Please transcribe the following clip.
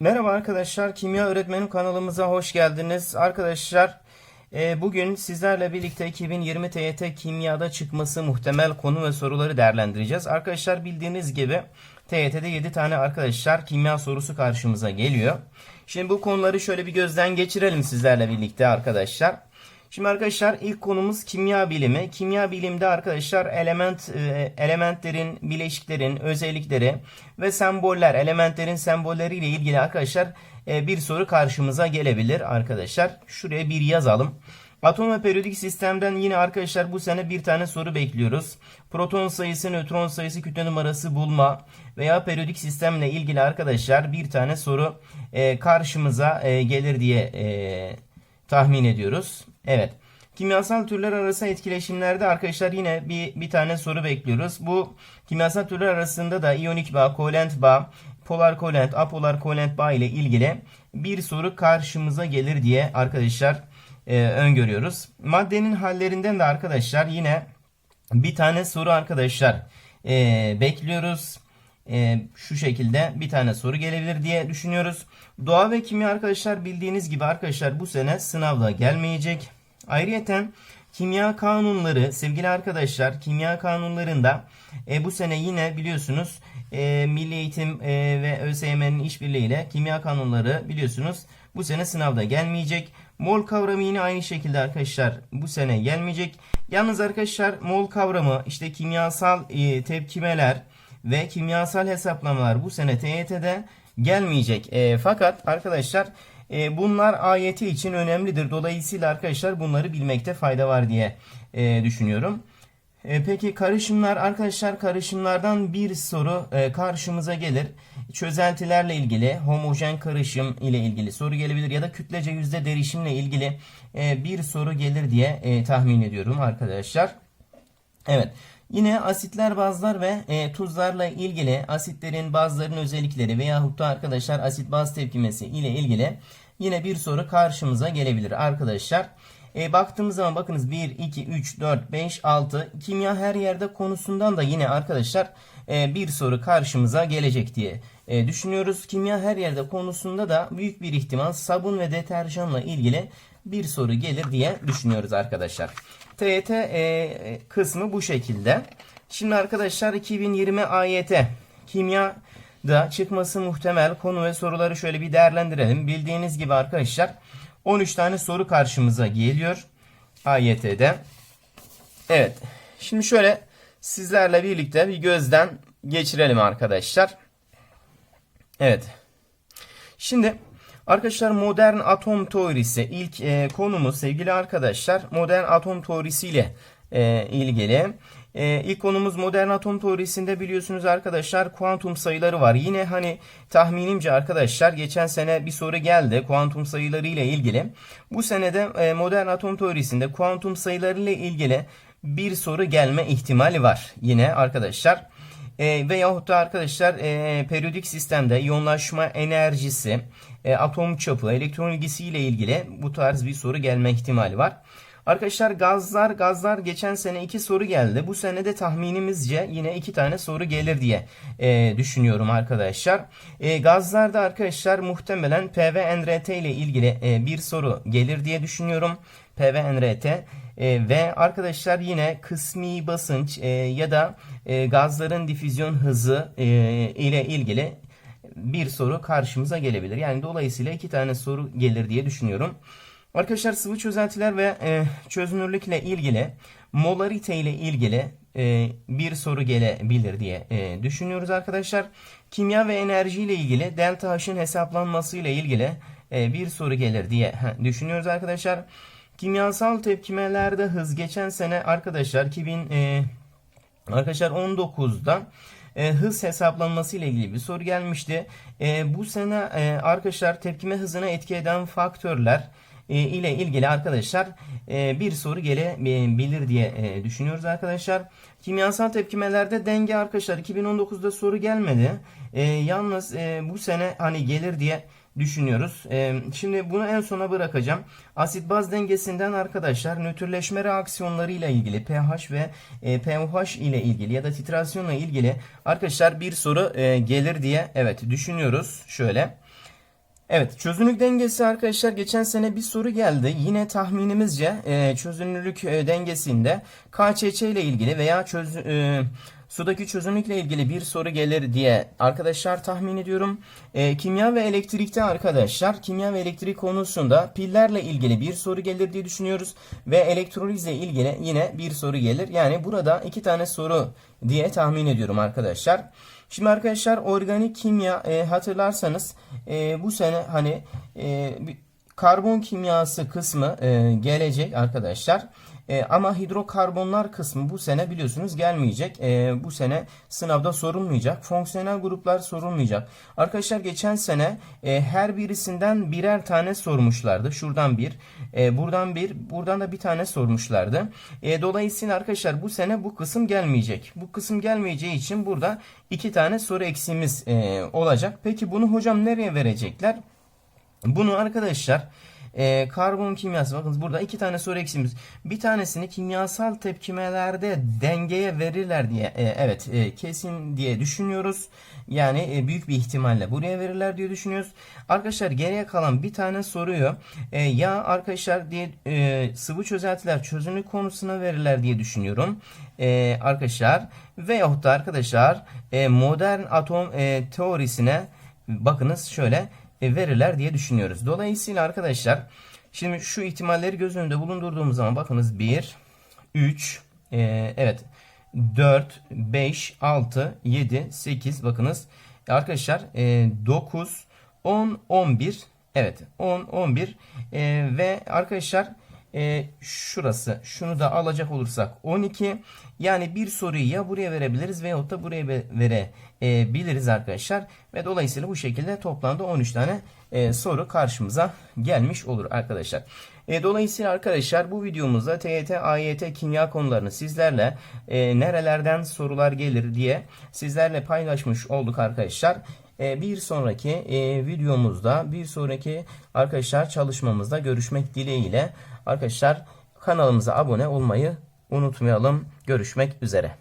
Merhaba arkadaşlar, Kimya Öğretmenim kanalımıza hoş geldiniz. Arkadaşlar, e, bugün sizlerle birlikte 2020 TYT Kimya'da çıkması muhtemel konu ve soruları değerlendireceğiz. Arkadaşlar bildiğiniz gibi TYT'de 7 tane arkadaşlar kimya sorusu karşımıza geliyor. Şimdi bu konuları şöyle bir gözden geçirelim sizlerle birlikte arkadaşlar. Şimdi arkadaşlar ilk konumuz kimya bilimi. Kimya bilimde arkadaşlar element e, elementlerin, bileşiklerin özellikleri ve semboller, elementlerin sembolleriyle ilgili arkadaşlar e, bir soru karşımıza gelebilir arkadaşlar. Şuraya bir yazalım. Atom ve periyodik sistemden yine arkadaşlar bu sene bir tane soru bekliyoruz. Proton sayısı, nötron sayısı, kütle numarası bulma veya periyodik sistemle ilgili arkadaşlar bir tane soru e, karşımıza gelir diye tahmin ediyoruz. Evet. Kimyasal türler arası etkileşimlerde arkadaşlar yine bir, bir tane soru bekliyoruz. Bu kimyasal türler arasında da iyonik bağ, kovalent bağ, polar kovalent, apolar kovalent bağ ile ilgili bir soru karşımıza gelir diye arkadaşlar e, öngörüyoruz. Maddenin hallerinden de arkadaşlar yine bir tane soru arkadaşlar e, bekliyoruz. E, şu şekilde bir tane soru gelebilir diye düşünüyoruz. Doğa ve kimya arkadaşlar bildiğiniz gibi arkadaşlar bu sene sınavda gelmeyecek. Ayrıyeten kimya kanunları sevgili arkadaşlar kimya kanunlarında e, bu sene yine biliyorsunuz e, Milli Eğitim e, ve ÖSYM'nin işbirliğiyle kimya kanunları biliyorsunuz bu sene sınavda gelmeyecek. Mol kavramı yine aynı şekilde arkadaşlar bu sene gelmeyecek. Yalnız arkadaşlar mol kavramı işte kimyasal e, tepkimeler ve kimyasal hesaplamalar bu sene TYT'de gelmeyecek. E, fakat arkadaşlar e, bunlar AYT için önemlidir. Dolayısıyla arkadaşlar bunları bilmekte fayda var diye e, düşünüyorum. E, peki karışımlar arkadaşlar karışımlardan bir soru e, karşımıza gelir. Çözeltilerle ilgili homojen karışım ile ilgili soru gelebilir ya da kütlece yüzde derişimle ilgili e, bir soru gelir diye e, tahmin ediyorum arkadaşlar. Evet. Yine asitler, bazlar ve e, tuzlarla ilgili asitlerin bazılarının özellikleri veyahut da arkadaşlar asit baz tepkimesi ile ilgili yine bir soru karşımıza gelebilir arkadaşlar. E, baktığımız zaman bakınız 1, 2, 3, 4, 5, 6 kimya her yerde konusundan da yine arkadaşlar e, bir soru karşımıza gelecek diye e, düşünüyoruz. Kimya her yerde konusunda da büyük bir ihtimal sabun ve deterjanla ilgili bir soru gelir diye düşünüyoruz arkadaşlar. TYT e, kısmı bu şekilde. Şimdi arkadaşlar 2020 AYT kimya da çıkması muhtemel konu ve soruları şöyle bir değerlendirelim. Bildiğiniz gibi arkadaşlar 13 tane soru karşımıza geliyor AYT'de. Evet. Şimdi şöyle sizlerle birlikte bir gözden geçirelim arkadaşlar. Evet. Şimdi arkadaşlar modern atom teorisi ilk e, konumuz sevgili arkadaşlar modern atom teorisiyle e, ilgili. E, ilk konumuz modern atom teorisinde biliyorsunuz arkadaşlar kuantum sayıları var. Yine hani tahminimce arkadaşlar geçen sene bir soru geldi kuantum sayıları ile ilgili. Bu senede e, modern atom teorisinde kuantum sayıları ile ilgili bir soru gelme ihtimali var. Yine arkadaşlar. E, veyahut da arkadaşlar e, periyodik sistemde iyonlaşma enerjisi, e, atom çapı, elektron ilgisi ile ilgili bu tarz bir soru gelme ihtimali var. Arkadaşlar gazlar gazlar geçen sene iki soru geldi. Bu sene de tahminimizce yine iki tane soru gelir diye e, düşünüyorum arkadaşlar. E, gazlarda arkadaşlar muhtemelen PV-NRT ile ilgili e, bir soru gelir diye düşünüyorum. PV-NRT e, ve arkadaşlar yine kısmi basınç e, ya da e, gazların difüzyon hızı e, ile ilgili bir soru karşımıza gelebilir. Yani dolayısıyla iki tane soru gelir diye düşünüyorum. Arkadaşlar sıvı çözeltiler ve e, çözünürlükle ilgili molarite ile ilgili e, bir soru gelebilir diye e, düşünüyoruz arkadaşlar. Kimya ve enerji ile ilgili delta H'ın hesaplanması ile ilgili e, bir soru gelir diye düşünüyoruz arkadaşlar. Kimyasal tepkimelerde hız geçen sene arkadaşlar 2000 e, arkadaşlar 19'da e, hız hesaplanması ile ilgili bir soru gelmişti. E, bu sene e, arkadaşlar tepkime hızına etki eden faktörler ile ilgili arkadaşlar e, bir soru gelebilir diye e, düşünüyoruz arkadaşlar. Kimyasal tepkimelerde denge arkadaşlar 2019'da soru gelmedi. Yalnız bu sene hani gelir diye düşünüyoruz. Şimdi bunu en sona bırakacağım. Asit baz dengesinden arkadaşlar nötrleşme reaksiyonları ile ilgili pH ve pH ile ilgili ya da titrasyonla ilgili arkadaşlar bir soru gelir diye evet düşünüyoruz. Şöyle. Evet çözünürlük dengesi arkadaşlar geçen sene bir soru geldi. Yine tahminimizce e, çözünürlük e, dengesinde KÇÇ ile ilgili veya çöz, e, sudaki çözünürlükle ilgili bir soru gelir diye arkadaşlar tahmin ediyorum. E, kimya ve elektrikte arkadaşlar kimya ve elektrik konusunda pillerle ilgili bir soru gelir diye düşünüyoruz. Ve elektrolizle ilgili yine bir soru gelir. Yani burada iki tane soru diye tahmin ediyorum arkadaşlar. Şimdi arkadaşlar organik kimya e, hatırlarsanız e, bu sene hani e, karbon kimyası kısmı e, gelecek arkadaşlar. E, ama hidrokarbonlar kısmı bu sene biliyorsunuz gelmeyecek. E, bu sene sınavda sorulmayacak. Fonksiyonel gruplar sorulmayacak. Arkadaşlar geçen sene e, her birisinden birer tane sormuşlardı. Şuradan bir, e, buradan bir, buradan da bir tane sormuşlardı. E, dolayısıyla arkadaşlar bu sene bu kısım gelmeyecek. Bu kısım gelmeyeceği için burada iki tane soru eksiğimiz e, olacak. Peki bunu hocam nereye verecekler? Bunu arkadaşlar e, karbon kimyası bakın burada iki tane soru eksiğimiz. Bir tanesini kimyasal tepkimelerde dengeye verirler diye e, evet e, kesin diye düşünüyoruz. Yani e, büyük bir ihtimalle buraya verirler diye düşünüyoruz. Arkadaşlar geriye kalan bir tane soruyu e, ya arkadaşlar diye e, sıvı çözeltiler çözünürlük konusuna verirler diye düşünüyorum. E, arkadaşlar veyahut da arkadaşlar e, modern atom e, teorisine bakınız şöyle verirler diye düşünüyoruz. Dolayısıyla arkadaşlar şimdi şu ihtimalleri göz önünde bulundurduğumuz zaman bakınız 1, 3, e, evet 4, 5, 6, 7, 8 bakınız arkadaşlar e, 9, 10, 11 evet 10, 11 e, ve arkadaşlar e, şurası şunu da alacak olursak 12 yani bir soruyu ya buraya verebiliriz veyahut da buraya ve- verebiliriz arkadaşlar ve dolayısıyla bu şekilde toplamda 13 tane e, soru karşımıza gelmiş olur arkadaşlar. E, dolayısıyla arkadaşlar bu videomuzda TYT, AYT kimya konularını sizlerle e, nerelerden sorular gelir diye sizlerle paylaşmış olduk arkadaşlar. E, bir sonraki e, videomuzda bir sonraki arkadaşlar çalışmamızda görüşmek dileğiyle arkadaşlar kanalımıza abone olmayı unutmayalım. Görüşmek üzere.